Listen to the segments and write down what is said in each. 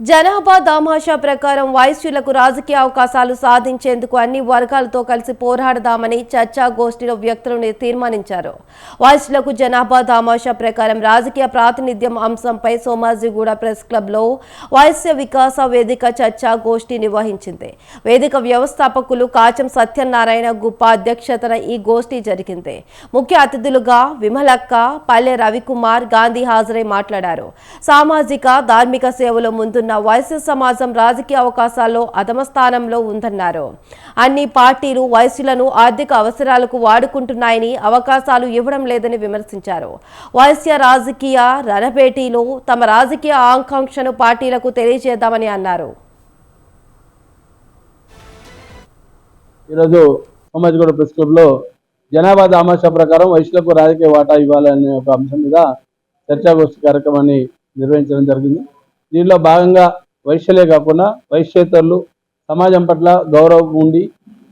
జనాభా దామాషా ప్రకారం వైశ్యులకు రాజకీయ అవకాశాలు సాధించేందుకు అన్ని వర్గాలతో కలిసి పోరాడదామని చర్చా గోష్ఠిలో వ్యక్తులు తీర్మానించారు. వైశ్యులకు జనాభా దామాషా ప్రకారం రాజకీయ ప్రాతినిధ్యం అంశంపై సోమాజిగూడ ప్రెస్ క్లబ్లో వైశ్య వికాస వేదిక చర్చా గోష్ఠి నిర్వహించింది. వేదిక వ్యవస్థాపకులు కాచం సత్యనారాయణ గుప్ప అధ్యక్షతన ఈ గోష్ఠి జరిగింది. ముఖ్య అతిథులుగా విమలక్క పల్లె రవికుమార్ గాంధీ హాజరై మాట్లాడారు. సామాజిక ధార్మిక సేవలో ముందున్న వైశ్య సమాజం రాజకీయ అవకాశాల్లో అధమ స్థానంలో ఉందన్నారు. అన్ని పార్టీలు వైశ్యులను ఆర్థిక అవసరాలకు వాడుకుంటున్నాయని అవకాశాలు ఇవ్వడం లేదని విమర్శించారు. వైశ్య రాజకీయ రణభేటీలో తమ రాజకీయ ఆకాంక్షను పార్టీలకు తెలియజేద్దామని అన్నారు. ఈరోజు సమాజగూడ ప్రెస్ క్లబ్లో జనాభా దామాషా ప్రకారం వయసులకు రాజకీయ వాటా ఇవ్వాలనే ఒక అంశం మీద చర్చాగోష్ఠి కార్యక్రమాన్ని నిర్వహించడం జరిగింది. దీనిలో భాగంగా వైశ్యులే కాకుండా వైశ్యేతరులు సమాజం పట్ల గౌరవం ఉండి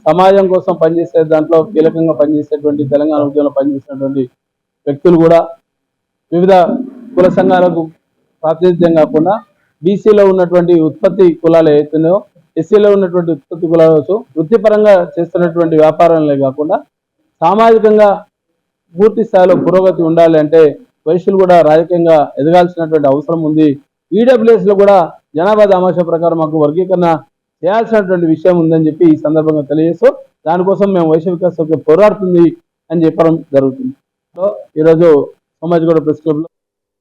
సమాజం కోసం పనిచేసే దాంట్లో కీలకంగా పనిచేసేటువంటి తెలంగాణ ఉద్యమంలో పనిచేసినటువంటి వ్యక్తులు కూడా వివిధ కుల సంఘాలకు ప్రాతినిధ్యం కాకుండా బీసీలో ఉన్నటువంటి ఉత్పత్తి కులాలు ఏవైతున్నాయో ఎస్సీలో ఉన్నటువంటి ఉత్పత్తి కులాలు వృత్తిపరంగా చేస్తున్నటువంటి వ్యాపారాలే కాకుండా సామాజికంగా పూర్తి స్థాయిలో పురోగతి ఉండాలి అంటే వైశ్యులు కూడా రాజకీయంగా ఎదగాల్సినటువంటి అవసరం ఉంది ఈడబ్ల్యూఎస్లో కూడా జనాభా దామాషా ప్రకారం మాకు వర్గీకరణ చేయాల్సినటువంటి విషయం ఉందని చెప్పి ఈ సందర్భంగా తెలియజేస్తూ దానికోసం మేము వైశ్య వికాస్ పోరాడుతుంది అని చెప్పడం జరుగుతుంది. సో ఈరోజు సమాజ్ ప్రెస్ క్లబ్లో